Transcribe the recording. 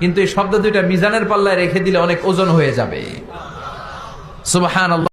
কিন্তু এই শব্দ দুইটা মিজানের পাল্লায় রেখে দিলে অনেক ওজন হয়ে যাবে। সুবহানাল্লাহ।